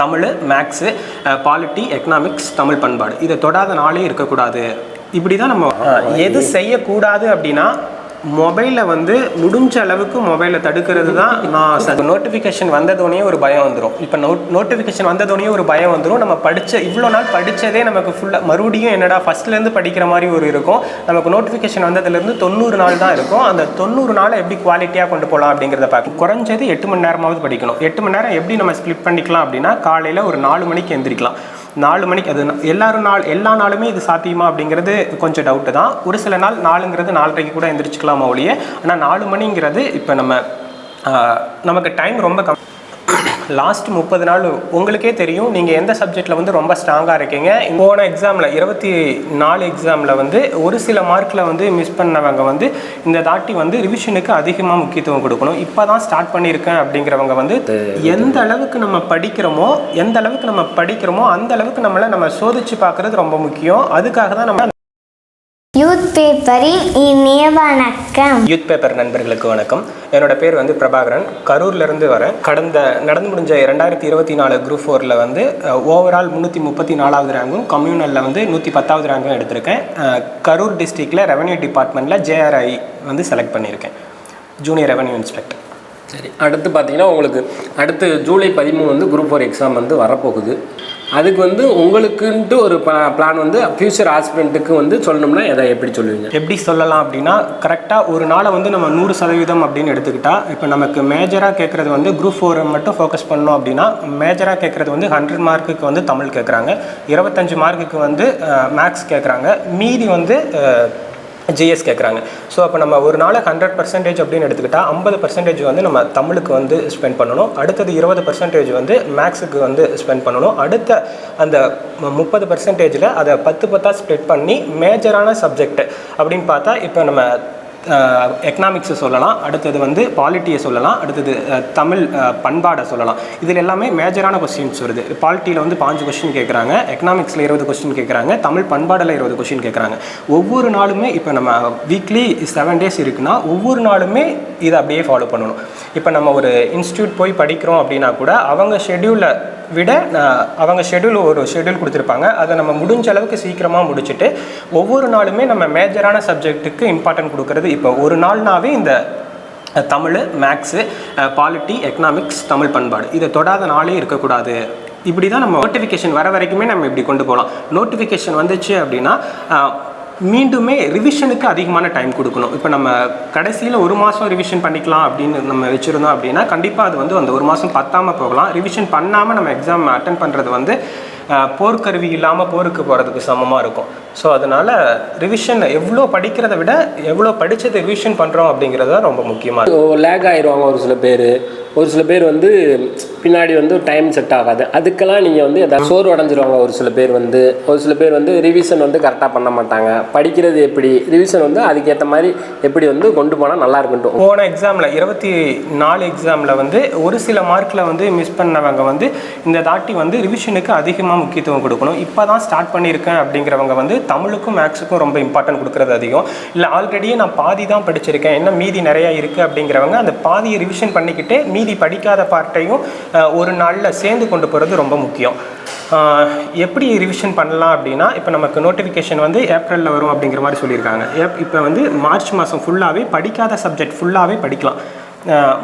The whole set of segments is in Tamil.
Tamil maths polity economics Tamil பண்பாடு. இதை தொடாத நாளே இருக்கக்கூடாது. இப்படி தான் நம்ம எது செய்யக்கூடாது அப்படின்னா மொபைலில் வந்து முடிஞ்ச அளவுக்கு மொபைலை தடுக்கிறது தான் நான் நோட்டிஃபிகேஷன் வந்ததோடனே ஒரு பயம் வந்துடும் இப்போ நோட் நோட்டிஃபிகேஷன் வந்ததோடனே ஒரு பயம் வந்துடும் நம்ம படித்த இவ்வளோ நாள் படித்ததே நமக்கு ஃபுல்லாக மறுபடியும் என்னடா ஃபஸ்ட்லேருந்து படிக்கிற மாதிரி ஒரு இருக்கும். நமக்கு நோட்டிஃபிகேஷன் வந்ததுலேருந்து தொண்ணூறு நாள் தான் இருக்கும். அந்த தொண்ணூறு நாளை எப்படி குவாலிட்டியாக கொண்டு போகலாம் அப்படிங்கிறத பார்க்க குறைஞ்சது எட்டு மணி நேரமாவது படிக்கணும். எட்டு மணி நேரம் எப்படி நம்ம ஸ்ப்ளிட் பண்ணிக்கலாம் அப்படின்னா காலையில் ஒரு நாலு மணிக்கு எந்திரிக்கலாம். நாலு மணிக்கு அது எல்லாரும் நாள் எல்லா நாளுமே இது சாத்தியமா அப்படிங்கிறது கொஞ்சம் டவுட்டு தான். ஒரு சில நாள் நாலுங்கிறது நாலரைக்கு கூட எந்திரிச்சுக்கலாமா ஒழிய ஆனால் நாலு மணிங்கிறது இப்போ நம்ம நமக்கு டைம் ரொம்ப கம் லாஸ்ட் முப்பது நாள் உங்களுக்கே தெரியும். நீங்கள் எந்த சப்ஜெக்டில் வந்து ரொம்ப ஸ்ட்ராங்காக இருக்கீங்க? போன எக்ஸாமில் இருபத்தி நாலு எக்ஸாமில் வந்து ஒரு சில மார்க்கில் வந்து மிஸ் பண்ணவங்க வந்து இந்த தாட்டி வந்து ரிவிஷனுக்கு அதிகமாக முக்கியத்துவம் கொடுக்கணும். இப்போ தான் ஸ்டார்ட் பண்ணியிருக்கேன் அப்படிங்கிறவங்க வந்து எந்த அளவுக்கு நம்ம படிக்கிறோமோ எந்த அளவுக்கு நம்ம படிக்கிறோமோ அந்த அளவுக்கு நம்மளை நம்ம சோதிச்சு பார்க்குறது ரொம்ப முக்கியம். அதுக்காக தான் நம்ம யூத் பேப்பரின் இனிய வணக்கம் யூத் பேப்பர் நண்பர்களுக்கு வணக்கம். என்னோட பேர் வந்து பிரபாகரன். கரூர்லேருந்து வரேன் கடந்த நடந்து முடிஞ்ச ரெண்டாயிரத்தி இருபத்தி நாலு குரூப் ஃபோரில் வந்து ஓவரால் முந்நூற்றி முப்பத்தி நாலாவது ரேங்கும் கம்யூனலில் வந்து நூற்றி பத்தாவது ரேங்கும் எடுத்திருக்கேன் கரூர் டிஸ்ட்ரிக்டில் ரெவன்யூ டிபார்ட்மெண்ட்டில் ஜேஆர்ஐ வந்து செலக்ட் பண்ணியிருக்கேன். ஜூனியர் ரெவன்யூ இன்ஸ்பெக்டர் சரி அடுத்து பார்த்தீங்கன்னா உங்களுக்கு அடுத்து ஜூலை பதிமூணு வந்து குரூப் ஃபோர் எக்ஸாம் வந்து வரப்போகுது. அதுக்கு வந்து உங்களுக்குன்ட்டு ஒரு பிளான் வந்து ஃபியூச்சர் ஆஸ்பிரண்ட்டுக்கு வந்து சொல்லணும்னா எதை எப்படி சொல்லுவீங்க? எப்படி சொல்லலாம் அப்படின்னா கரெக்டாக ஒரு நாளை வந்து நம்ம நூறு சதவீதம் அப்படின்னு எடுத்துக்கிட்டா இப்போ நமக்கு மேஜராக கேட்குறது வந்து குரூப் ஃபோரை மட்டும் ஃபோக்கஸ் பண்ணோம் அப்படின்னா மேஜராக கேட்குறது வந்து ஹண்ட்ரட் மார்க்குக்கு வந்து தமிழ் கேட்குறாங்க இருபத்தஞ்சு மார்க்குக்கு வந்து மேக்ஸ் கேட்குறாங்க மீதி வந்து ஜிஎஸ் கேட்குறாங்க ஸோ அப்போ நம்ம ஒரு நாளை ஹண்ட்ரட் பர்சன்டேஜ் அப்படின்னு எடுத்துக்கிட்டால் ஐம்பது பர்சன்டேஜ் வந்து நம்ம தமிழுக்கு வந்து ஸ்பெண்ட் பண்ணணும். அடுத்தது இருபது பர்சன்டேஜ் வந்து மேக்ஸுக்கு வந்து ஸ்பெண்ட் பண்ணணும். அடுத்த அந்த முப்பது பர்சன்டேஜில் அதை பத்து பத்தாக ஸ்ப்ளிட் பண்ணி மேஜரான சப்ஜெக்ட் அப்படின்னு பார்த்தா இப்போ நம்ம எக்கனாமிக்ஸை சொல்லலாம். அடுத்தது வந்து பாலிட்டியை சொல்லலாம். அடுத்தது தமிழ் பண்பாடை சொல்லலாம். இதில் எல்லாமே மேஜரான கொஸ்டின்ஸ் வருது. பாலிட்டியில் வந்து பாஞ்சு கொஸ்டின் கேட்குறாங்க. எக்கனாமிக்ஸில் இருபது கொஸ்டின் கேட்குறாங்க. தமிழ் பண்பாடில் இருபது கொஸ்டின் கேட்குறாங்க. ஒவ்வொரு நாளுமே இப்போ நம்ம வீக்லி செவன் டேஸ் இருக்குன்னா ஒவ்வொரு நாளுமே இதை அப்படியே ஃபாலோ பண்ணணும். இப்போ நம்ம ஒரு இன்ஸ்டியூட் போய் படிக்கிறோம் அப்படின்னா கூட அவங்க ஷெட்யூலை விட அவங்க ஷெட்யூல் ஒரு ஷெட்யூல் கொடுத்துருப்பாங்க. அதை நம்ம முடிஞ்ச அளவுக்கு சீக்கிரமாக முடிச்சுட்டு ஒவ்வொரு நாளுமே நம்ம மேஜரான சப்ஜெக்ட்டுக்கு இம்பார்ட்டன்ட் கொடுக்கறது. இப்போ ஒரு நாள்னாவே இந்த Tamil maths polity economics Tamil பண்பாடு. இதை தொடாத நாளே இருக்கக்கூடாது. இப்படி தான் நம்ம நோட்டிஃபிகேஷன் வர வரைக்குமே நம்ம இப்படி கொண்டு போகலாம். நோட்டிஃபிகேஷன் வந்துச்சு அப்படின்னா மீண்டுமே ரிவிஷனுக்கு அதிகமான டைம் கொடுக்கணும். இப்போ நம்ம கடைசியில் ஒரு மாதம் ரிவிஷன் பண்ணிக்கலாம் அப்படின்னு நம்ம வச்சுருந்தோம் அப்படின்னா கண்டிப்பாக அது வந்து அந்த ஒரு மாதம் பத்தாமல் போகலாம். ரிவிஷன் பண்ணாமல் நம்ம எக்ஸாம் அட்டன் பண்ணுறது வந்து போர்க்கருவி இல்லாமல் போருக்கு போகிறதுக்கு சமமாக இருக்கும். ஸோ அதனால் ரிவிஷன் எவ்வளோ படிக்கிறத விட எவ்வளோ படித்தது ரிவிஷன் பண்ணுறோம் அப்படிங்கிறது தான் ரொம்ப முக்கியமாக லேக் ஆயிடுவாங்க ஒரு சில பேர். ஒரு சில பேர் வந்து பின்னாடி வந்து டைம் செட் ஆகாது. அதுக்கெல்லாம் நீங்கள் வந்து எதாவது சோறு அடைஞ்சிருவாங்க ஒரு சில பேர் வந்து. ஒரு சில பேர் வந்து ரிவிஷன் வந்து கரெக்டாக பண்ண மாட்டாங்க. படிக்கிறது எப்படி? ரிவிஷன் வந்து அதுக்கேற்ற மாதிரி எப்படி வந்து கொண்டு போனால் நல்லா இருக்குன்ட்டு. போன எக்ஸாமில் இருபத்தி நாலு எக்ஸாமில் வந்து ஒரு சில மார்க்கில் வந்து மிஸ் பண்ணவங்க வந்து இந்த தாட்டி வந்து ரிவிஷனுக்கு அதிகமாக முக்கியத்துவம் கொடுக்கணும். இப்போ தான் ஸ்டார்ட் பண்ணியிருக்கேன் அப்படிங்கிறவங்க வந்து தமிழுக்கும் மேக்ஸுக்கும் ரொம்ப இம்பார்ட்டன்ட் கொடுக்குறது அதிகம். இல்லை ஆல்ரெடியே நான் பாதி தான் படிச்சிருக்கேன். என்ன மீதி நிறையா இருக்குது அப்படிங்கிறவங்க அந்த பாதியை ரிவிஷன் பண்ணிக்கிட்டு மீதி படிக்காத பார்ட்டையும் ஒரு நாளில் சேர்ந்து கொண்டு போகிறது ரொம்ப முக்கியம். எப்படி ரிவிஷன் பண்ணலாம் அப்படின்னா இப்போ நமக்கு நோட்டிஃபிகேஷன் வந்து ஏப்ரலில் வரும் அப்படிங்கிற மாதிரி சொல்லியிருக்காங்க. ஏப் இப்போ வந்து மார்ச் மாதம் ஃபுல்லாகவே படிக்காத சப்ஜெக்ட் ஃபுல்லாகவே படிக்கலாம்.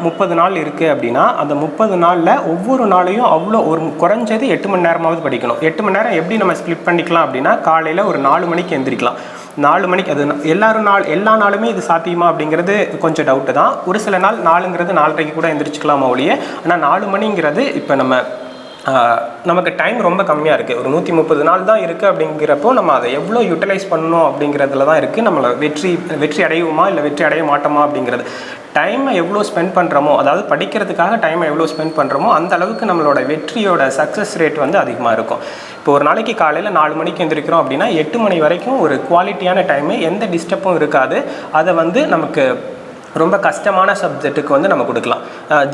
முப்பது நாள் இருக்குது அப்படின்னா அந்த முப்பது நாளில் ஒவ்வொரு நாளையும் அவ்வளோ ஒரு குறைஞ்சது எட்டு மணி நேரமாவது படிக்கணும். எட்டு மணி நேரம் எப்படி நம்ம ஸ்ப்ளிட் பண்ணிக்கலாம் அப்படின்னா காலையில் ஒரு நாலு மணிக்கு எந்திரிக்கலாம். நாலு மணிக்கு அது எல்லாரும் நாள் எல்லா நாளுமே இது சாத்தியமா அப்படிங்கிறது கொஞ்சம் டவுட்டு தான். ஒரு சில நாள் நாலுங்கிறது நாலரைக்கு கூட எந்திரிச்சுக்கலாமா ஒழிய ஆனால் நாலு மணிங்கிறது இப்போ நம்ம நமக்கு டைம் ரொம்ப கம்மியாக இருக்குது ஒரு நூற்றி முப்பது நாள் தான் இருக்குது அப்படிங்கிறப்போ நம்ம அதை எவ்வளோ யூட்டிலைஸ் பண்ணணும் அப்படிங்கிறதுல தான் இருக்குது நம்மளை வெற்றி வெற்றி அடையுமா இல்லை வெற்றி அடைய மாட்டோமா அப்படிங்கிறது. டைமை எவ்வளோ ஸ்பெண்ட் பண்ணுறோமோ அதாவது படிக்கிறதுக்காக டைமை எவ்வளோ ஸ்பெண்ட் பண்ணுறோமோ அந்த அளவுக்கு நம்மளோட வெற்றியோட சக்ஸஸ் ரேட் வந்து அதிகமாக இருக்கும். இப்போ ஒரு நாளைக்கு காலையில் நாலு மணிக்கு எந்திரிக்கிறோம் அப்படின்னா எட்டு மணி வரைக்கும் ஒரு குவாலிட்டியான டைமு எந்த டிஸ்டர்பும் இருக்காது. அதை வந்து நமக்கு ரொம்ப கஷ்டமான சப்ஜெக்ட்டுக்கு வந்து நம்ம கொடுக்கலாம்.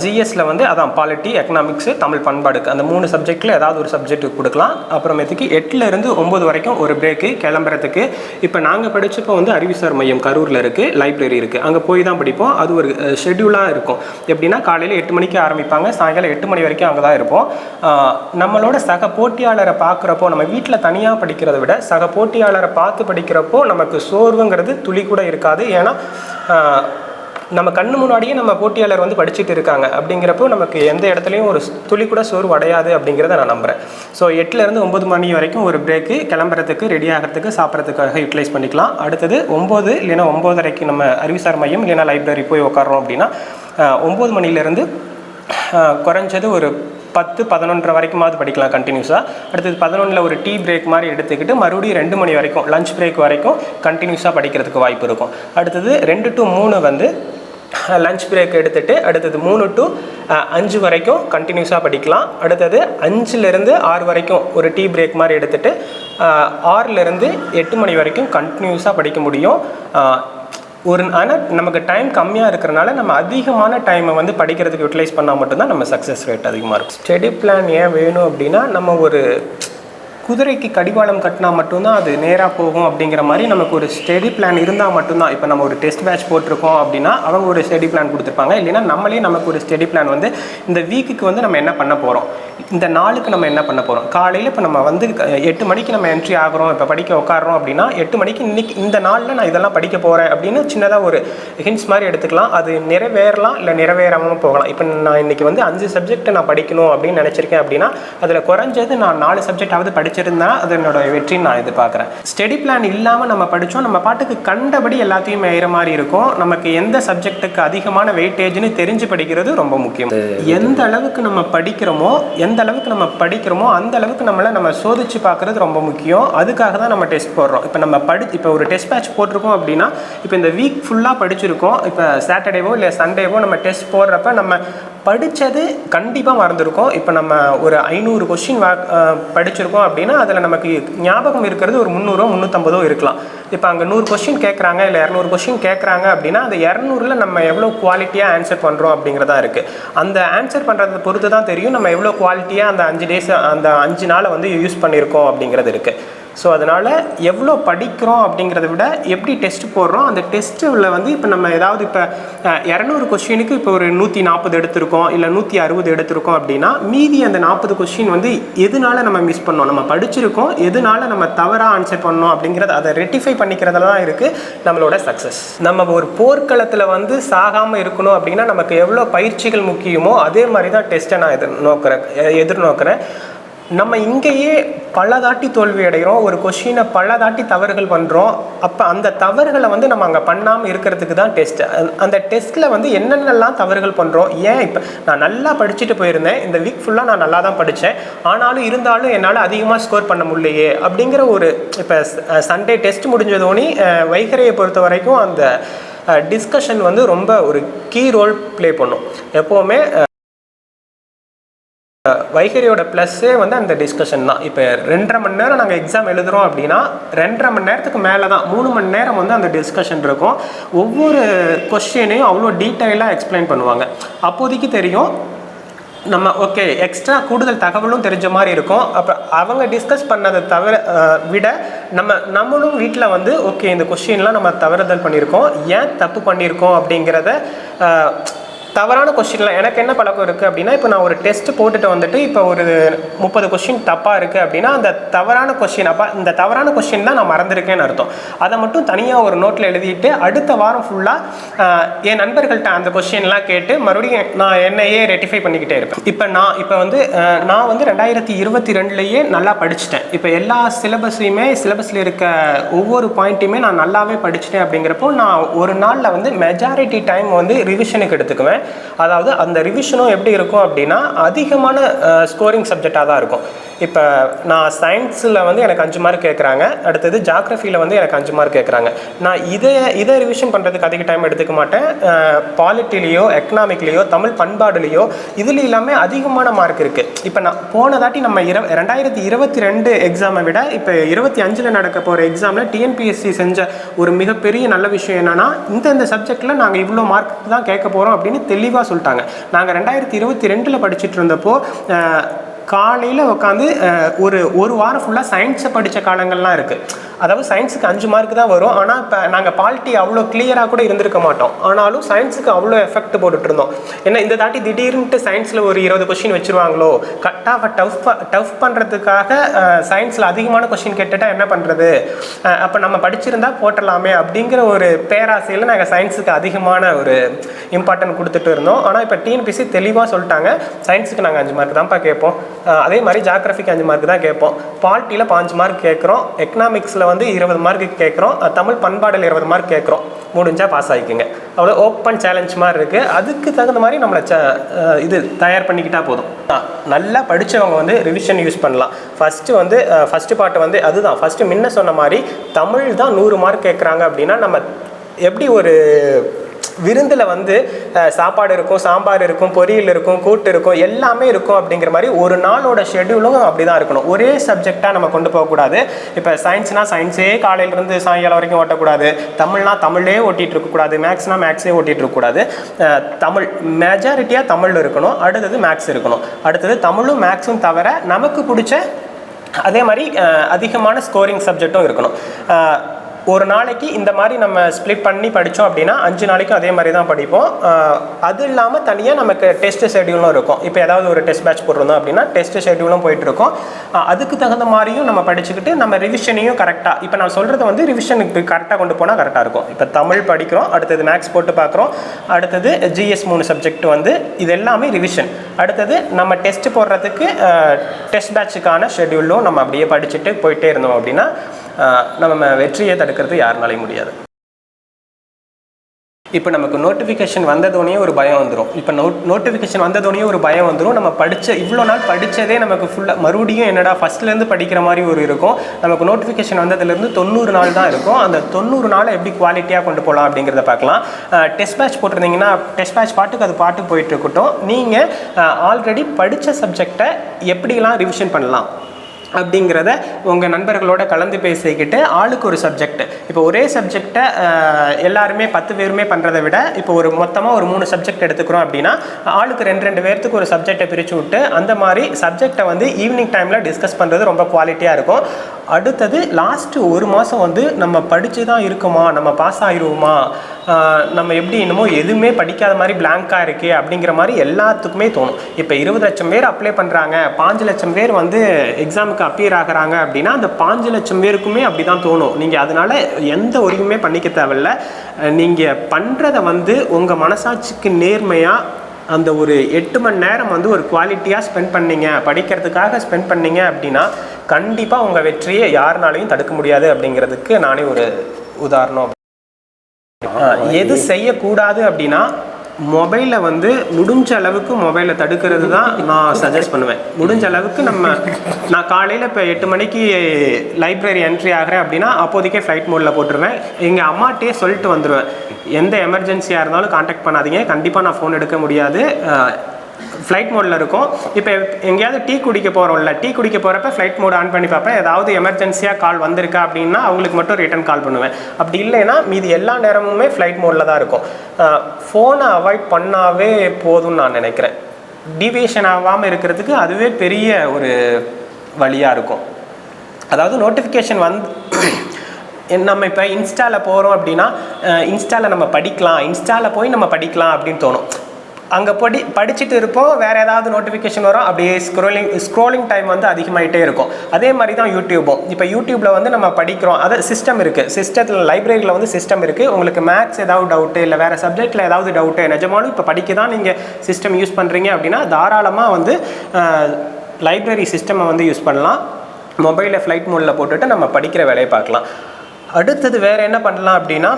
ஜிஎஸ்ல வந்து அதான் பாலிட்டி எக்கனாமிக்ஸு தமிழ் பண்பாடுக்கு அந்த மூணு சப்ஜெக்டில் ஏதாவது ஒரு சப்ஜெக்ட்டுக்கு கொடுக்கலாம். அப்புறமேத்துக்கு எட்டுலேருந்து ஒம்பது வரைக்கும் ஒரு பிரேக்கு கிளம்புறதுக்கு இப்போ நாங்கள் படிச்சப்போ வந்து அறிவிசார் மையம் கரூரில் இருக்குது லைப்ரரி இருக்குது அங்கே போய் தான் படிப்போம். அது ஒரு ஷெட்யூலாக இருக்கும். எப்படின்னா காலையில் எட்டு மணிக்கு ஆரம்பிப்பாங்க. சாயங்காலம் எட்டு மணி வரைக்கும் அங்கே தான் இருப்போம். நம்மளோட சக போட்டியாளரை பார்க்குறப்போ நம்ம வீட்டில் தனியாக படிக்கிறத விட சக போட்டியாளரை பார்த்து படிக்கிறப்போ நமக்கு சோர்வுங்கிறது துளி கூட இருக்காது. ஏன்னா நம்ம கண்ணு முன்னாடியே நம்ம போட்டியாளர் வந்து படிச்சுட்டு இருக்காங்க. அப்படிங்கிறப்போ நமக்கு எந்த இடத்துலையும் ஒரு துளி கூட சோர்வு அடையாது அப்படிங்கிறத நான் நம்புகிறேன் ஸோ எட்டுலேருந்து ஒம்பது மணி வரைக்கும் ஒரு பிரேக்கு கிளம்புறதுக்கு ரெடி ஆகிறதுக்கு சாப்பிட்றதுக்காக யூட்டிலைஸ் பண்ணிக்கலாம். அடுத்தது ஒம்பது இல்லைன்னா ஒம்போதரைக்கு நம்ம அறிவுசார் மையம் இல்லைனா லைப்ரரி போய் உட்காறோம் அப்படின்னா ஒம்பது மணிலேருந்து குறைஞ்சது ஒரு பத்து பதினொன்றரை வரைக்குமாவது படிக்கலாம் கண்டினியூஸாக அடுத்தது பதினொன்றில் ஒரு டீ பிரேக் மாதிரி எடுத்துக்கிட்டு மறுபடியும் ரெண்டு மணி வரைக்கும் லஞ்ச் பிரேக் வரைக்கும் கண்டினியூஸாக படிக்கிறதுக்கு வாய்ப்பு இருக்கும். அடுத்தது ரெண்டு டு மூணு வந்து லஞ்ச் பிரேக் எடுத்துகிட்டு அடுத்தது மூணு டு அஞ்சு வரைக்கும் கண்டினியூஸாக படிக்கலாம். அடுத்தது அஞ்சுலேருந்து ஆறு வரைக்கும் ஒரு டீ பிரேக் மாதிரி எடுத்துகிட்டு ஆறுலேருந்து எட்டு மணி வரைக்கும் கண்டினியூஸாக படிக்க முடியும். ஒரு ஆனால் நமக்கு டைம் கம்மியாக இருக்கிறனால நம்ம அதிகமான டைமை வந்து படிக்கிறதுக்கு யூட்டிலைஸ் பண்ணால் மட்டும்தான் நம்ம சக்ஸஸ் ரேட் அதிகமாக இருக்கும். ஸ்டடி பிளான் ஏன் வேணும் அப்படின்னா நம்ம ஒரு குதிரைக்கு கடிவாளம் கட்டினா மட்டும்தான் அது நேராக போகும் அப்படிங்கிற மாதிரி நமக்கு ஒரு ஸ்டெடி பிளான் இருந்தால் மட்டும்தான். இப்போ நம்ம ஒரு டெஸ்ட் பேட்ச் போட்டிருக்கோம் அப்படின்னா அவங்க ஒரு ஸ்டெடி பிளான் கொடுத்துருப்பாங்க. இல்லைன்னா நம்மளே நமக்கு ஒரு ஸ்டெடி பிளான் வந்து இந்த வீக்குக்கு வந்து நம்ம என்ன பண்ண போகிறோம் இந்த நாளுக்கு நம்ம என்ன பண்ண போகிறோம் காலையில் இப்போ நம்ம வந்து எட்டு மணிக்கு நம்ம என்ட்ரி ஆகிறோம். இப்போ படிக்க உட்காடுறோம் அப்படின்னா எட்டு மணிக்கு இன்னைக்கு இந்த நாளில் நான் இதெல்லாம் படிக்க போகிறேன் அப்படின்னு சின்னதாக ஒரு ஹிண்ட்ஸ் மாதிரி எடுத்துக்கலாம். அது நிறைவேறலாம் இல்லை நிறைவேறாமல் போகலாம். இப்போ நான் இன்னைக்கு வந்து அஞ்சு சப்ஜெக்ட் நான் படிக்கணும் அப்படின்னு நினச்சிருக்கேன் அப்படின்னா அதில் குறைஞ்சது நான் நாலு சப்ஜெக்டாவது படிச்சிருந்தா அது என்னோட வெற்றின்னு நான் எதிர்பார்க்குறேன். ஸ்டடி பிளான் இல்லாமல் நம்ம படித்தோம் நம்ம பாட்டுக்கு கண்டபடி எல்லாத்தையும் மேயிற மாதிரி இருக்கும். நமக்கு எந்த சப்ஜெக்ட்டுக்கு அதிகமான வெயிட்டேஜ்னு தெரிஞ்சு படிக்கிறது ரொம்ப முக்கியம். எந்த அளவுக்கு நம்ம படிக்கிறோமோ எந்த அளவுக்கு நம்ம படிக்கிறோமோ அந்த அளவுக்கு நம்மளை நம்ம சோதிச்சு பார்க்குறது ரொம்ப முக்கியம். அதுக்காக தான் நம்ம டெஸ்ட் போடுறோம். இப்போ நம்ம படி இப்போ ஒரு டெஸ்ட் பேட்ச் போட்டிருக்கோம் அப்படின்னா இப்போ இந்த வீக் ஃபுல்லாக படிச்சிருக்கோம். இப்போ சாட்டர்டேவோ இல்லை சண்டேவோ நம்ம டெஸ்ட் போடுறப்ப நம்ம படித்தது கண்டிப்பாக மறந்துருக்கோம். இப்போ நம்ம ஒரு ஐநூறு அஹ் படிச்சிருக்கோம் அப்படின்னா அதில் நமக்கு ஞாபகம் இருக்கிறது ஒரு முந்நூறோ முந்நூற்றம்பதோ இருக்கலாம். இப்போ அங்கே நூறு கொஸ்டின் கேட்குறாங்க இல்லை இரநூறு கொஸ்டின் கேட்குறாங்க அப்படின்னா அந்த இரநூறுல நம்ம எவ்வளோ குவாலிட்டியாக ஆன்சர் பண்ணுறோம் அப்படிங்கிறதா இருக்குது அந்த ஆன்சர் பண்ணுறதை பொறுத்து தான் தெரியும் நம்ம எவ்வளோ குவாலிட்டியாக அந்த அஞ்சு டேஸ் அந்த அஞ்சு நாளை வந்து யூஸ் பண்ணியிருக்கோம் அப்படிங்கிறது இருக்குது ஸோ அதனால் எவ்வளோ படிக்கிறோம் அப்படிங்கிறத விட எப்படி டெஸ்ட் போடுறோம்? அந்த டெஸ்ட்டில் வந்து இப்போ நம்ம ஏதாவது இப்போ இரநூறு கொஷினுக்கு இப்போ ஒரு நூற்றி நாற்பது எடுத்திருக்கோம் இல்லை நூற்றி அறுபது எடுத்திருக்கோம் அப்படின்னா மீதி அந்த நாற்பது கொஷின் வந்து எதனால நம்ம மிஸ் பண்ணோம்? நம்ம படிச்சிருக்கோம் எதனால நம்ம தவறாக ஆன்சர் பண்ணோம் அப்படிங்கிறது அதை ரெட்டிஃபை பண்ணிக்கிறதுல தான் இருக்குது நம்மளோட சக்ஸஸ் நம்ம ஒரு போர்க்களத்தில் வந்து சாகாமல் இருக்கணும் அப்படின்னா நமக்கு எவ்வளோ பயிற்சிகள் முக்கியமோ அதே மாதிரி தான் டெஸ்ட்டை நான் எதிர்நோக்கிறேன் நோக்கிறேன் எதிர்நோக்கிறேன். நம்ம இங்கேயே பல தாட்டி தோல்வி அடைகிறோம் ஒரு கொஷினை பல தாட்டி தவறுகள் பண்ணுறோம் அப்போ அந்த தவறுகளை வந்து நம்ம அங்கே பண்ணாமல் இருக்கிறதுக்கு தான் டெஸ்ட்டு அந்த டெஸ்ட்டில் வந்து என்னென்னலாம் தவறுகள் பண்ணுறோம் ஏன் இப்போ நான் நல்லா படிச்சுட்டு போயிருந்தேன் இந்த வீக் ஃபுல்லாக நான் நல்லா தான் படித்தேன் ஆனாலும் இருந்தாலும் என்னால் அதிகமாக ஸ்கோர் பண்ண முடியலையே அப்படிங்கிற ஒரு இப்போ சண்டே டெஸ்ட் முடிஞ்சதோனி வைகரையை பொறுத்த வரைக்கும் அந்த டிஸ்கஷன் வந்து ரொம்ப ஒரு கீ ரோல் ப்ளே பண்ணும். எப்போவுமே வைகரியோட ப்ளஸ்ஸே வந்து அந்த டிஸ்கஷன் தான். இப்போ ரெண்டரை மணி நேரம் நாங்கள் எக்ஸாம் எழுதுகிறோம் அப்படின்னா ரெண்டரை மணி நேரத்துக்கு மேலே தான் மூணு மணி நேரம் வந்து அந்த டிஸ்கஷன் இருக்கும். ஒவ்வொரு கொஸ்டினையும் அவ்வளோ டீட்டெயிலாக எக்ஸ்பிளைன் பண்ணுவாங்க. அப்போதைக்கு தெரியும் நம்ம ஓகே எக்ஸ்ட்ரா கூடுதல் தகவலும் தெரிஞ்ச மாதிரி இருக்கும். அப்போ அவங்க டிஸ்கஸ் பண்ணதை தவிர விட நம்ம நம்மளும் வீட்டில் வந்து ஓகே இந்த கொஷின்லாம் நம்ம தவறுதல் பண்ணியிருக்கோம். ஏன் தப்பு பண்ணியிருக்கோம் அப்படிங்கிறத தவறான கொஷின்லாம் எனக்கு என்ன பழக்கம் இருக்குது அப்படின்னா இப்போ நான் ஒரு டெஸ்ட் போட்டுட்டு வந்துட்டு இப்போ ஒரு முப்பது கொஷின் தப்பாக இருக்குது அப்படின்னா அந்த தவறான கொஷின் அப்போ இந்த தவறான கொஷின் தான் நான் மறந்துருக்கேன்னு அர்த்தம். அதை மட்டும் தனியாக ஒரு நோட்டில் எழுதிட்டு அடுத்த வாரம் ஃபுல்லாக என் நண்பர்கள்ட்ட அந்த கொஷின்லாம் கேட்டு மறுபடியும் நான் என்னையே ரெட்டிஃபை பண்ணிக்கிட்டே இருப்பேன். இப்போ நான் இப்போ வந்து நான் வந்து ரெண்டாயிரத்தி இருபத்தி ரெண்டுலேயே நல்லா படிச்சிட்டேன். இப்போ எல்லா சிலபஸையுமே சிலபஸில் இருக்க ஒவ்வொரு பாயிண்ட்டையுமே நான் நல்லாவே படிச்சிட்டேன் அப்படிங்கிறப்போ நான் ஒரு நாளில் வந்து மெஜாரிட்டி டைம் வந்து ரிவிஷனுக்கு எடுத்துக்குவேன். அதாவது அந்த ரிவிஷனும் எப்படி இருக்கும் அப்படின்னா அதிகமான ஸ்கோரிங் சப்ஜெக்டாக தான் இருக்கும். இப்போ நான் சயின்ஸில் வந்து எனக்கு அஞ்சு மார்க் கேட்குறாங்க அடுத்தது ஜாக்ரஃபியில் வந்து எனக்கு அஞ்சு மார்க் கேட்குறாங்க நான் இதை இதை ரிவிஷன் பண்ணுறதுக்கு அதிக டைம் எடுத்துக்க மாட்டேன். பாலிட்டிலேயோ எக்கனாமிக்லேயோ தமிழ் பண்பாடுலேயோ இதில் எல்லாமே அதிகமான மார்க் இருக்குது இப்போ நான் போன தாட்டி நம்ம இர ரெண்டாயிரத்தி இருபத்தி ரெண்டு எக்ஸாமை விட இப்போ இருபத்தி அஞ்சில் நடக்க போகிற எக்ஸாமில் டிஎன்பிஎஸ்சி செஞ்ச ஒரு மிகப்பெரிய நல்ல விஷயம் என்னென்னா இந்த இந்த சப்ஜெக்டில் நாங்கள் இவ்வளோ மார்க் தான் கேட்க போகிறோம் அப்படின்னு தெளிவாக சொல்லிட்டாங்க. நாங்கள் ரெண்டாயிரத்தி இருபத்தி ரெண்டில் படிச்சுட்டு இருந்தப்போ காலையில் உட்காந்து ஒரு ஒரு வாரம் ஃபுல்லாக சயின்ஸை படித்த காலங்கள்லாம் இருக்குது அதாவது சயின்ஸுக்கு அஞ்சு மார்க் தான் வரும். ஆனால் இப்போ நாங்கள் பால்ட்டி அவ்வளோ கிளியராக கூட இருந்திருக்க மாட்டோம். ஆனாலும் சயின்ஸுக்கு அவ்வளோ எஃபெக்ட் போட்டுட்டு இருந்தோம். ஏன்னா இந்த தாட்டி திடீர்னுட்டு சயின்ஸில் ஒரு இருபது கொஷின் வச்சிருவாங்களோ? கட்டாக டஃப் டஃப் பண்ணுறதுக்காக சயின்ஸில் அதிகமான கொஷின் கேட்டுட்டா என்ன பண்ணுறது அப்போ நம்ம படிச்சிருந்தா போட்டலாமே அப்படிங்கிற ஒரு பேராசையில் நாங்கள் சயின்ஸுக்கு அதிகமான ஒரு இம்பார்ட்டன்ட் கொடுத்துட்டு இருந்தோம். ஆனால் இப்போ டிஎன்பிசி தெளிவாக சொல்லிட்டாங்க. சயின்ஸுக்கு நாங்கள் அஞ்சு மார்க் தான்ப்பா கேட்போம். அதே மாதிரி ஜாகிரபிக்கு அஞ்சு மார்க் தான் கேட்போம். பால்ட்டியில் பாஞ்சு மார்க் கேட்குறோம். எக்கனாமிக்ஸில் வந்து இருபது மார்க்கு கேட்குறோம். தமிழ் பண்பாடில் இருபது மார்க் கேட்குறோம். முடிஞ்சால் பாஸ் ஆகிக்குங்க அவ்வளோ ஓப்பன் சேலஞ்ச் மாதிரி இருக்குது அதுக்கு தகுந்த மாதிரி நம்மளை ச இது தயார் பண்ணிக்கிட்டால் போதும். நல்லா படித்தவங்க வந்து ரிவிஷன் யூஸ் பண்ணலாம். ஃபஸ்ட்டு வந்து ஃபஸ்ட்டு பாட்டு வந்து அதுதான். ஃபஸ்ட்டு முன்ன சொன்ன மாதிரி தமிழ் தான் நூறு மார்க் கேட்குறாங்க அப்படின்னா நம்ம எப்படி ஒரு விருந்தில் வந்து சாப்பாடு இருக்கும் சாம்பார் இருக்கும் பொரியல் இருக்கும் கூட்டு இருக்கும் எல்லாமே இருக்கும் அப்படிங்கிற மாதிரி ஒரு நாளோட ஷெட்யூலும் அப்படி தான் இருக்கணும். ஒரே சப்ஜெக்டாக நம்ம கொண்டு போகக்கூடாது. இப்போ சயின்ஸ்னால் சயின்ஸே காலையிலேருந்து சாயங்காலம் வரைக்கும் ஓட்டக்கூடாது. தமிழ்னா தமிழே ஓட்டிகிட்டு இருக்கக்கூடாது. மேக்ஸ்னால் மேக்ஸே ஓட்டிகிட்டு இருக்கக்கூடாது. தமிழ் மெஜாரிட்டியாக தமிழ் இருக்கணும். அடுத்தது மேக்ஸ் இருக்கணும். அடுத்தது தமிழும் மேக்ஸும் தவிர நமக்கு பிடிச்ச அதே மாதிரி அதிகமான ஸ்கோரிங் சப்ஜெக்ட்டும் இருக்கணும். ஒரு நாளைக்கு இந்த மாதிரி நம்ம ஸ்ப்ளிட் பண்ணி படித்தோம் அப்படின்னா அஞ்சு நாளைக்கும் அதே மாதிரி தான் படிப்போம். அது இல்லாமல் தனியாக நமக்கு டெஸ்ட் ஷெட்யூலும் இருக்கும். இப்போ ஏதாவது ஒரு டெஸ்ட் பேட்ச் போட்டிருந்தோம் அப்படின்னா டெஸ்ட் ஷெட்யூலும் போயிட்டுருக்கோம். அதுக்கு தகுந்த மாதிரியும் நம்ம படிச்சுக்கிட்டு நம்ம ரிவிஷனையும் கரெக்டாக இப்போ நான் சொல்கிறது வந்து ரிவிஷனுக்கு கரெக்டாக கொண்டு போனால் கரெக்டாக இருக்கும். இப்போ தமிழ் படிக்கிறோம் அடுத்தது மேக்ஸ் போட்டு பார்க்குறோம் அடுத்தது ஜிஎஸ் மூணு சப்ஜெக்ட் வந்து இது எல்லாமே ரிவிஷன் அடுத்தது நம்ம டெஸ்ட் போடுறதுக்கு டெஸ்ட் பேட்சுக்கான ஷெட்யூலும் நம்ம அப்படியே படிச்சுட்டு போயிட்டே இருந்தோம் அப்படின்னா நம்ம வெற்றியை தடுக்கிறது யாருனாலையும் முடியாது. இப்போ நமக்கு நோட்டிஃபிகேஷன் வந்ததோடனே ஒரு பயம் வந்துடும் இப்போ நோட் நோட்டிஃபிகேஷன் வந்ததோடனே ஒரு பயம் வந்துடும் நம்ம படித்த இவ்வளோ நாள் படித்ததே நமக்கு ஃபுல்லாக மறுபடியும் என்னடா ஃபஸ்ட்லேருந்து படிக்கிற மாதிரி ஒரு இருக்கும். நமக்கு நோட்டிஃபிகேஷன் வந்ததுலேருந்து தொண்ணூறு நாள் தான் இருக்கும். அந்த தொண்ணூறு நாளை எப்படி குவாலிட்டியாக கொண்டு போகலாம் அப்படிங்கிறத பார்க்கலாம். டெஸ்ட் பேட்ச் போட்டிருந்தீங்கன்னா டெஸ்ட் பேட்ச் பாட்டுக்கு அது பாட்டுக்கு போயிட்டு இருக்கட்டும். நீங்கள் ஆல்ரெடி படித்த சப்ஜெக்டை எப்படிலாம் ரிவிஷன் பண்ணலாம்? அப்படிங்கிறத உங்கள் நண்பர்களோட கலந்து பேசிக்கிட்டு ஆளுக்கு ஒரு சப்ஜெக்ட் இப்போ ஒரே சப்ஜெக்டை எல்லாருமே பத்து பேருமே பண்ணுறதை விட இப்போ ஒரு மொத்தமாக ஒரு மூணு சப்ஜெக்ட் எடுத்துக்கிறோம் அப்படின்னா ஆளுக்கு ரெண்டு ரெண்டு பேர்த்துக்கு ஒரு சப்ஜெக்டை பிரித்து விட்டு அந்த மாதிரி சப்ஜெக்டை வந்து ஈவினிங் டைமில் டிஸ்கஸ் பண்ணுறது ரொம்ப குவாலிட்டியாக இருக்கும். அடுத்தது லாஸ்ட்டு ஒரு மாதம் வந்து நம்ம படித்து தான் இருக்குமா? நம்ம பாஸ் ஆகிருவோமா நம்ம எப்படி என்னமோ எதுவுமே படிக்காத மாதிரி பிளாங்காக இருக்குது அப்படிங்கிற மாதிரி எல்லாத்துக்குமே தோணும். இப்போ இருபது லட்சம் பேர் அப்ளை பண்ணுறாங்க பாஞ்சு லட்சம் பேர் வந்து எக்ஸாமுக்கு அப்பியர் ஆகுறாங்க அப்படின்னா அந்த பாஞ்சு லட்சம் பேருக்குமே அப்படி தான் தோணும். நீங்கள் அதனால எந்த ஒருங்குமே பண்ணிக்க தேவையில்ல. நீங்கள் பண்ணுறத வந்து உங்கள் மனசாட்சிக்கு நேர்மையாக அந்த ஒரு எட்டு மணி நேரம் வந்து ஒரு குவாலிட்டியாக ஸ்பெண்ட் பண்ணீங்க. படிக்கிறதுக்காக ஸ்பெண்ட் பண்ணீங்க அப்படின்னா கண்டிப்பாக உங்கள் வெற்றியை யாருனாலையும் தடுக்க முடியாது அப்படிங்கிறதுக்கு நானே ஒரு உதாரணம் எது செய்யக்கூடாது அப்படின்னா மொபைலை வந்து முடிஞ்ச அளவுக்கு மொபைலை தடுக்கிறது தான் நான் சஜஸ்ட் பண்ணுவேன். முடிஞ்ச அளவுக்கு நம்ம நான் காலையில் இப்போ எட்டு மணிக்கு லைப்ரரி என்ட்ரி ஆகிறேன் அப்படின்னா அப்போதைக்கே ஃப்ளைட் மோடில் போட்டுருவேன். எங்கள் அம்மாட்டே சொல்லிட்டு வந்துடுவேன் எந்த எமர்ஜென்சியாக இருந்தாலும் காண்டாக்ட் பண்ணாதீங்க. கண்டிப்பாக நான் ஃபோன் எடுக்க முடியாது. ஃப்ளைட் மோடில் இருக்கும். இப்போ எங்கேயாவது டீ குடிக்க போகிறோம்ல டீ குடிக்க போகிறப்ப ஃப்ளைட் மோட் ஆன் பண்ணி பார்ப்பேன். ஏதாவது எமர்ஜென்சியாக கால் வந்திருக்கா அப்படின்னா அவங்களுக்கு மட்டும் ரிட்டர்ன் கால் பண்ணுவேன். அப்படி இல்லைன்னா மீதி எல்லா நேரமுமே ஃப்ளைட் மோடில் தான் இருக்கும். ஃபோனை அவாய்ட் பண்ணாவே போதும்னு நான் நினைக்கிறேன். டிவியேஷன் ஆகாமல் இருக்கிறதுக்கு அதுவே பெரிய ஒரு வழியாக இருக்கும். அதாவது நோட்டிஃபிகேஷன் வந்து நம்ம இப்போ இன்ஸ்டாவில் போகிறோம் அப்படின்னா இன்ஸ்டாவில் நம்ம படிக்கலாம் இன்ஸ்டாவில் போய் நம்ம படிக்கலாம் அப்படின்னு தோணும். அங்கே படி படிச்சுட்டு இருப்போம். வேறு ஏதாவது நோட்டிஃபிகேஷன் வரும் அப்படியே ஸ்க்ரோலிங் ஸ்க்ரோலிங் டைம் வந்து அதிகமாகிட்டே இருக்கும். அதே மாதிரி தான் யூடியூபும். இப்போ யூடியூப்பில் வந்து நம்ம படிக்கிறோம். அது சிஸ்டம் இருக்குது சிஸ்டத்தில் லைப்ரரியில் வந்து சிஸ்டம் இருக்குது உங்களுக்கு மேக்ஸ் ஏதாவது டவுட்டு இல்லை வேறு சப்ஜெக்ட்டில் ஏதாவது டவுட்டு நிஜமாலும் இப்போ படிக்க தான் நீங்கள் சிஸ்டம் யூஸ் பண்ணுறீங்க அப்படின்னா தாராளமாக வந்து லைப்ரரி சிஸ்டமை வந்து யூஸ் பண்ணலாம். மொபைலில் ஃப்ளைட் மோடில் போட்டுட்டு நம்ம படிக்கிற வேலையை பார்க்கலாம். அடுத்தது வேறு என்ன பண்ணலாம் அப்படின்னா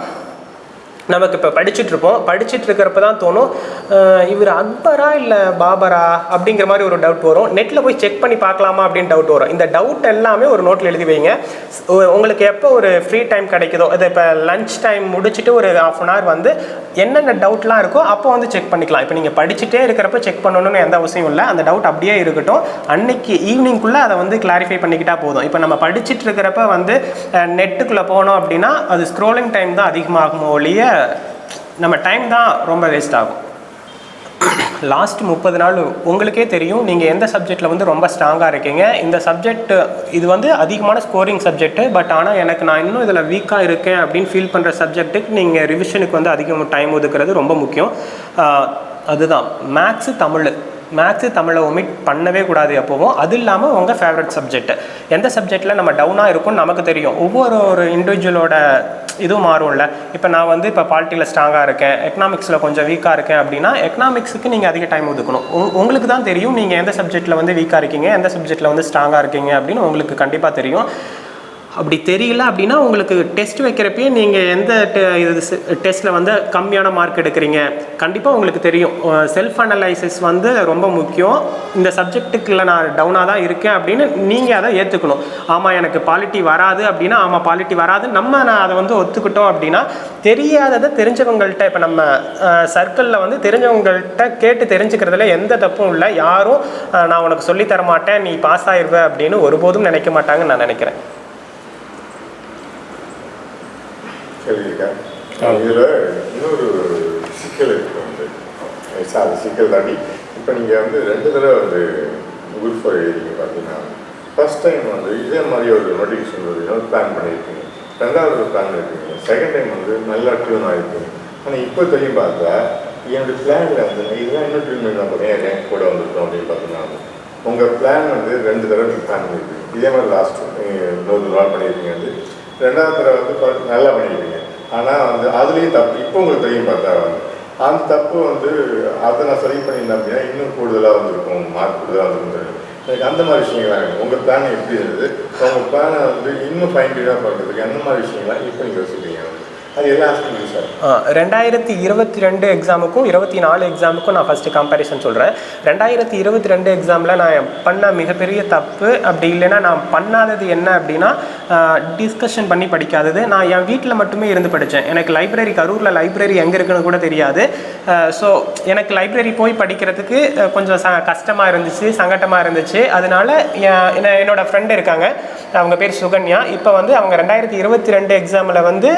நமக்கு இப்போ படிச்சுட்டு இருப்போம் படிச்சுட்டு இருக்கிறப்ப தான் தோணும் இவர் அக்பரா இல்லை பாபரா அப்படிங்கிற மாதிரி ஒரு டவுட் வரும். நெட்டில் போய் செக் பண்ணி பார்க்கலாமா அப்படின்னு டவுட் வரும். இந்த டவுட் எல்லாமே ஒரு நோட்டில் எழுதி வைங்க. உங்களுக்கு எப்போ ஒரு ஃப்ரீ டைம் கிடைக்குதோ இது இப்போ லஞ்ச் டைம் முடிச்சுட்டு ஒரு ஆஃப் அன் ஹவர் வந்து என்னென்ன டவுட்லாம் இருக்கோ அப்போ வந்து செக் பண்ணிக்கலாம். இப்போ நீங்கள் படிச்சுட்டே இருக்கிறப்ப செக் பண்ணணும்னு எந்த அவசியம் இல்லை. அந்த டவுட் அப்படியே இருக்கட்டும். அன்னைக்கு ஈவினிங்குள்ளே அதை வந்து கிளாரிஃபை பண்ணிக்கிட்டா போதும். இப்போ நம்ம படிச்சுட்டு இருக்கிறப்ப வந்து நெட்டுக்குள்ளே போனோம் அப்படின்னா அது ஸ்க்ரோலிங் டைம் தான் அதிகமாகும் ஒழிய நம்ம டைம் தான் ரொம்ப வேஸ்ட் ஆகும். லாஸ்ட் முப்பது நாள் உங்களுக்கே தெரியும் நீங்கள் எந்த சப்ஜெக்டில் வந்து ரொம்ப ஸ்ட்ராங்காக இருக்கீங்க. இந்த சப்ஜெக்ட் இது வந்து அதிகமான ஸ்கோரிங் சப்ஜெக்ட்டு பட் ஆனால் எனக்கு நான் இன்னும் இதில் வீக்காக இருக்கேன் அப்படின்னு ஃபீல் பண்ணுற சப்ஜெக்ட்டுக்கு நீங்கள் ரிவிஷனுக்கு வந்து அதிகம் டைம் ஒதுக்குறது ரொம்ப முக்கியம். அதுதான். மேக்ஸு தமிழ். மேக்ஸு தமிழை ஒமிட் பண்ணவே கூடாது எப்போவும் அது இல்லாமல் உங்கள் ஃபேவரட் சப்ஜெக்ட் எந்த சப்ஜெக்டில் நம்ம டவுனாக இருக்கும்னு நமக்கு தெரியும். ஒவ்வொரு ஒரு இண்டிவிஜுவலோட இதுவும் மாறும்ல. இப்போ நான் வந்து இப்போ பாலிட்டியில் ஸ்ட்ராங்காக இருக்கேன். எக்கனாமிக்ஸில் கொஞ்சம் வீக்காக இருக்கேன் அப்படின்னா எக்கனாமிக்ஸுக்கு நீங்கள் அதிக டைம் ஒதுக்கணும். உங்- உங்களுக்கு தான் தெரியும் நீங்கள் எந்த சப்ஜெக்ட்டில் வந்து வீக்காக இருக்கீங்க எந்த சப்ஜெக்ட்டில் வந்து ஸ்ட்ராங்காக இருக்கீங்க அப்படின்னு உங்களுக்கு கண்டிப்பாக தெரியும். அப்படி தெரியல அப்படின்னா உங்களுக்கு டெஸ்ட் வைக்கிறப்பயே நீங்கள் எந்த இது டெஸ்ட்டில் வந்து கம்மியான மார்க் எடுக்கிறீங்க? கண்டிப்பாக உங்களுக்கு தெரியும். செல்ஃப் அனலைசிஸ் வந்து ரொம்ப முக்கியம். இந்த சப்ஜெக்ட்டுக்குள்ள நான் டவுனாக தான் இருக்கேன் அப்படின்னு நீங்கள் அதை ஏற்றுக்கணும் ஆமாம் எனக்கு பாலிட்டி வராது அப்படின்னா ஆமாம் பாலிட்டி வராது நம்ம நான் அதை வந்து ஒத்துக்கிட்டோம் அப்படின்னா தெரியாததை தெரிஞ்சவங்கள்ட்ட இப்போ நம்ம சர்க்கிளில் வந்து தெரிஞ்சவங்கள்ட்ட கேட்டு தெரிஞ்சுக்கிறதுல எந்த தப்பும் இல்லை. யாரும் நான் உனக்கு சொல்லித்தர மாட்டேன் நீ பாஸ் ஆயிடுவ அப்படின்னு ஒருபோதும் நினைக்க மாட்டாங்கன்னு நான் நினைக்கிறேன். இதில் இன்னொரு சிக்கல் இருக்குது வந்து. சாரி சிக்கல் தாண்டி இப்போ நீங்கள் வந்து ரெண்டு தடவை வந்து குரூப் ஃபோர் எழுதிங்க பார்த்தீங்கன்னா ஃபர்ஸ்ட் டைம் வந்து இதே மாதிரி ஒரு நோட்டிஃபிகேஷன் வருது. பிளான் பண்ணியிருக்கீங்க. ரெண்டாவது பிளான் பண்ணியிருக்கீங்க செகண்ட் டைம் வந்து நல்லா டியூன் ஆகிருக்கீங்க. ஆனால் இப்போ தெரியும் பார்த்தா என்னுடைய பிளானில் வந்து இதெல்லாம் இன்னும் டியூன் பண்ண பார்த்தீங்கன்னா ரேங்க் கூட வந்திருக்கோம் அப்படின்னு பார்த்தீங்கன்னா உங்கள் பிளான் வந்து ரெண்டு தடவை நீங்கள் பிளான் பண்ணியிருக்கீங்க. இதே மாதிரி லாஸ்ட் நூறு நாள் பண்ணியிருக்கீங்க வந்து. ரெண்டாவது தடவை வந்து நல்லா பண்ணியிருக்கீங்க. ஆனால் வந்து அதுலேயும் தப்பு. இப்போ உங்களுக்கு தெரியும் பார்த்தா வந்து அந்த தப்பு வந்து அதை நான் சரி பண்ணியிருந்தேன் அப்படின்னா இன்னும் கூடுதலாக வந்திருக்கும் மார்க் கூடுதலாக வந்துருக்கும் எனக்கு அந்த மாதிரி விஷயங்கள்லாம் வேணும் உங்கள் பிளான் எப்படி இருந்தது? உங்கள் பிளானை வந்து இன்னும் ஃபைன் பண்ணுறதுக்கு அந்த மாதிரி விஷயங்கள்லாம் இப்போ நீங்கள் யோசிக்கிறீங்க. ரெண்டாயிரத்தி இருபத்தி ரெண்டு எக்ஸாமுக்கும் இருபத்தி நாலு எக்ஸாமுக்கும் நான் ஃபஸ்ட்டு கம்பேரிசன் சொல்கிறேன் ரெண்டாயிரத்தி இருபத்தி ரெண்டு எக்ஸாமில் நான் பண்ண மிகப்பெரிய தப்பு அப்படி இல்லைன்னா நான் பண்ணாதது என்ன அப்படின்னா டிஸ்கஷன் பண்ணி படிக்காதது. நான் என் வீட்டில் மட்டுமே இருந்து படித்தேன் எனக்கு லைப்ரரி கரூரில் லைப்ரரி எங்கே இருக்குன்னு கூட தெரியாது. ஸோ எனக்கு லைப்ரரி போய் படிக்கிறதுக்கு கொஞ்சம் ச கஷ்டமாக இருந்துச்சு சங்கட்டமாக இருந்துச்சு. அதனால என் என்ன- என்னோட ஃப்ரெண்டு இருக்காங்க. அவங்க பேர் சுகன்யா. இப்போ வந்து அவங்க ரெண்டாயிரத்தி இருபத்தி ரெண்டு எக்ஸாமில் வந்து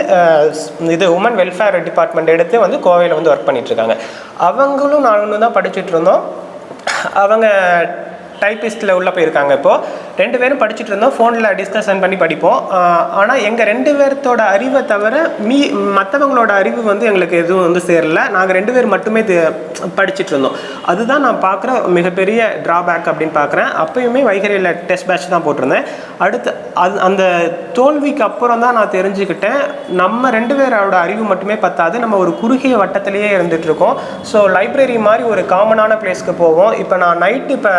இது உமன் வெல்ஃபேர் டிபார்ட்மெண்ட் எடுத்து வந்து கோவையில் வந்து ஒர்க் பண்ணிட்டு இருக்காங்க. அவங்களும் நானும் தான் படிச்சுட்டு இருந்தோம். அவங்க டைப்பிஸ்ட்டில் உள்ளே போயிருக்காங்க இப்போது ரெண்டு பேரும் படிச்சுட்டு இருந்தோம் ஃபோனில் டிஸ்கஷன் பண்ணி படிப்போம். ஆனால் எங்கள் ரெண்டு பேர்த்தோட அறிவை தவிர மீ மற்றவங்களோட அறிவு வந்து எங்களுக்கு எதுவும் வந்து சேரல. நாங்கள் ரெண்டு பேர் மட்டுமே படிச்சுட்டு இருந்தோம். அதுதான் நான் பார்க்குற மிகப்பெரிய ட்ராபேக் அப்படின்னு பார்க்குறேன் அப்பயுமே வைகரையில் டெஸ்ட் பேட்ச் தான் போட்டிருந்தேன். அடுத்து அது அந்த தோல்விக்கு அப்புறம் தான் நான் தெரிஞ்சுக்கிட்டேன். நம்ம ரெண்டு பேரோட அறிவு மட்டுமே பத்தாது. நம்ம ஒரு குறுகிய வட்டத்திலேயே இருந்துகிட்ருக்கோம் ஸோ லைப்ரரி மாதிரி ஒரு காமனான பிளேஸ்க்கு போவோம். இப்போ நான் நைட்டு இப்போ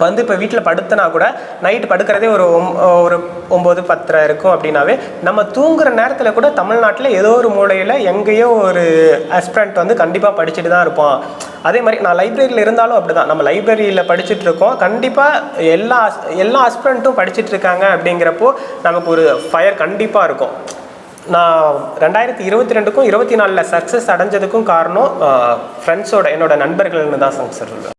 வந்து இப்போ வீட்டில் படுத்தனா கூட நைட்டு படுக்கிறதே ஒரு ஒம்- ஒரு ஒம்பது பத்தரை இருக்கும் அப்படின்னாவே நம்ம தூங்குற நேரத்தில் கூட தமிழ்நாட்டில் ஏதோ ஒரு மூலையில் எங்கேயோ ஒரு அஸ்பிரண்ட் வந்து கண்டிப்பாக படிச்சுட்டு தான் இருப்பான். அதே மாதிரி நான் லைப்ரரியில் இருந்தாலும் அப்படி தான் நம்ம லைப்ரரியில் படிச்சுட்டு இருக்கோம். கண்டிப்பாக எல்லா எல்லா அஸ்பிரண்ட்டும் படிச்சுட்டு இருக்காங்க அப்படிங்கிறப்போ நமக்கு ஒரு ஃபயர் கண்டிப்பாக இருக்கும். நான் ரெண்டாயிரத்தி இருபத்தி ரெண்டுக்கும் இருபத்தி நாலில் சக்ஸஸ் அடைஞ்சதுக்கும் காரணம் ஃப்ரெண்ட்ஸோட என்னோட நண்பர்கள்னு தான் சார் சொல்லுவேன்